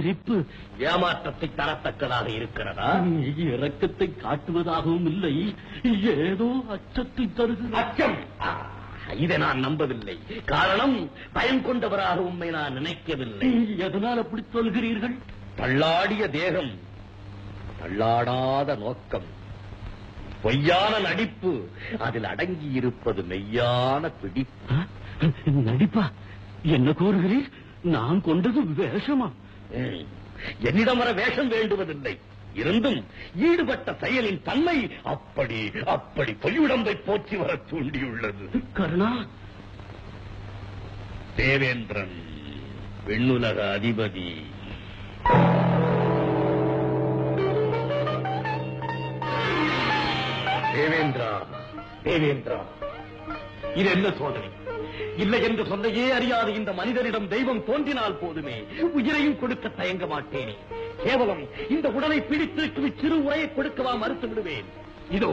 சிரிப்பு ஏமாற்றத்தை தரத்தக்கதாக இருக்கிறதா? இரக்கத்தை காட்டுவதாகவும் இல்லை. ஏதோ அச்சத்தை தருகிறது. அச்சம்! இதை நான் நம்பவில்லை. காரணம் பயம் கொண்டவராக உண்மை நான் நினைக்கவில்லை. எதனால் அப்படி சொல்கிறீர்கள்? தள்ளாடிய தேகம் தள்ளாடாத நோக்கம் பொய்யான நடிப்பு அதில் அடங்கி இருப்பது மெய்யான பிடிப்பு? நடிப்பா? என்ன கூறுகிறீர் நான் கொண்டது வேஷமா. என்னிடம் வர வேஷம் வேண்டுவதில்லை. இருந்தும் ஈடுபட்ட செயலின் தன்மை அப்படி அப்படி பொய்யுடம்பை போற்றி வர தூண்டியுள்ளது. கருணா. தேவேந்திரன் விண்ணுலக அதிபதி. தேவேந்திரா தேவேந்திரா. இது என்ன சோதனை? இல்லை என்று சொல்லையே அறியாத இந்த மனிதனிடம் தெய்வம் தோன்றினால் போதுமே. உயிரையும் கொடுக்க தயங்க மாட்டேனே. கேவலம் இந்த உடலை பிடித்து சிறு உரையை கொடுக்கவா மறுத்து விடுவேன் இதோ.